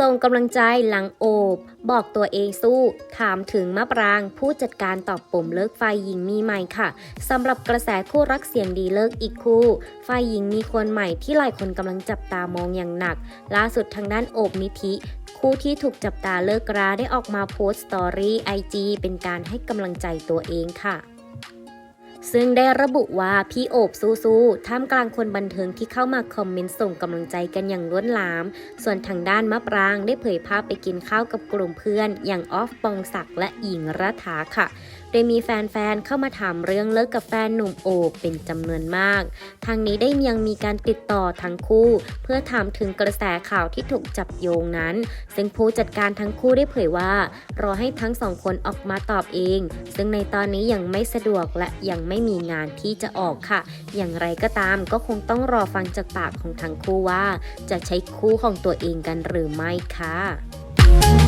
ส่งกำลังใจหลังโอบ บอกตัวเองสู้ ถามถึงมะปราง ผู้จัดการตอบปมเลิกไฟหญิงมีใหม่ค่ะสำหรับกระแสคู่รักเสียงดีเลิกอีกคู่ไฟหญิงมีคนใหม่ที่หลายคนกำลังจับตามองอย่างหนัก ล่าสุดทางด้านโอบนิธิคู่ที่ถูกจับตาเลิกราได้ออกมาโพสต์สตอรี่ไอจีเป็นการให้กำลังใจตัวเองค่ะ ซึ่งได้ระบุว่าพี่โอบสู้ๆท่ามกลางคนบันเทิงที่เข้ามาคอมเมนต์ส่งกำลังใจกันอย่างล้นหลาม ส่วนทางด้านมะปรางได้เผยภาพไปกินข้าวกับกลุ่มเพื่อน อย่างออฟปองศักและหญิงรัฐาค่ะโดยมีแฟนๆ เข้ามาถามเรื่องเลิกกับแฟนหนุ่มโอบเป็นจำนวนมาก ทางนี้ได้ยังมีการติดต่อทั้งคู่ เพื่อถามถึงกระแสข่าวที่ถูกจับโยงนั้น ซึ่งผู้จัดการทั้งคู่ได้เผยว่า รอให้ทั้งสองคนออกมาตอบเอง ซึ่งในตอนนี้ยังไม่สะดวกและยังไม่มีงานที่จะออกค่ะ อย่างไรก็ตามก็คงต้องรอฟังจากปากของทั้งคู่ว่า จะใช้คู่ของตัวเองกันหรือไม่ค่ะ